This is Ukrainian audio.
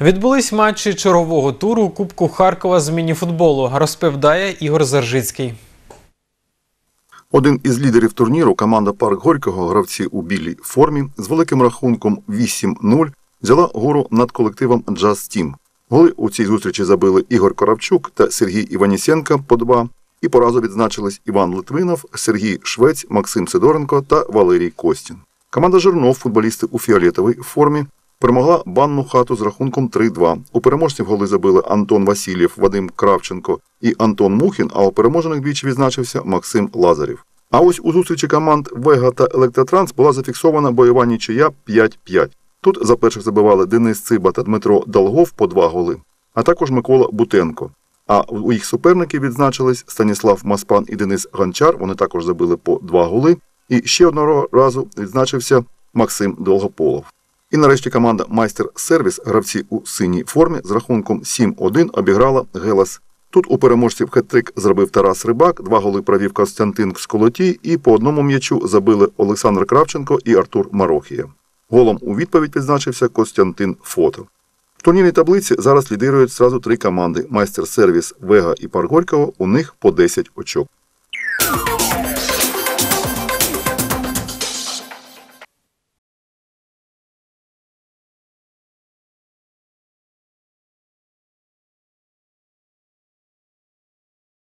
Відбулись матчі чергового туру Кубку Харкова з мініфутболу, розповідає Ігор Заржицький. Один із лідерів турніру, команда Парк Горького, гравці у білій формі, з великим рахунком 8-0 взяла гору над колективом Джаз Тім. Голи у цій зустрічі забили Ігор Коравчук та Сергій Іванісенко по два. І по разу відзначились Іван Литвинов, Сергій Швець, Максим Сидоренко та Валерій Костін. Команда Жирнов, футболісти у фіолетовій формі, перемогла банну хату з рахунком 3-2. У переможців голи забили Антон Васильєв, Вадим Кравченко і Антон Мухін, а у переможених двічі відзначився Максим Лазарів. А ось у зустрічі команд Вега та Електротранс була зафіксована бойова нічия 5-5. Тут за перших забивали Денис Циба та Дмитро Долгов по два голи, а також Микола Бутенко. А у їх суперників відзначились Станіслав Маспан і Денис Гончар. Вони також забили по два голи. І ще одного разу відзначився Максим Долгополов. І нарешті команда Майстер Сервіс, гравці у синій формі, з рахунком 7-1 обіграла Гелас. Тут у переможців хет-трик зробив Тарас Рибак, два голи провів Костянтин Сколотій і по одному м'ячу забили Олександр Кравченко і Артур Марохія. Голом у відповідь відзначився Костянтин Фото. В турнірній таблиці зараз лідирують зразу три команди: Майстер Сервіс, Вега і Парк Горького. У них по 10 очок.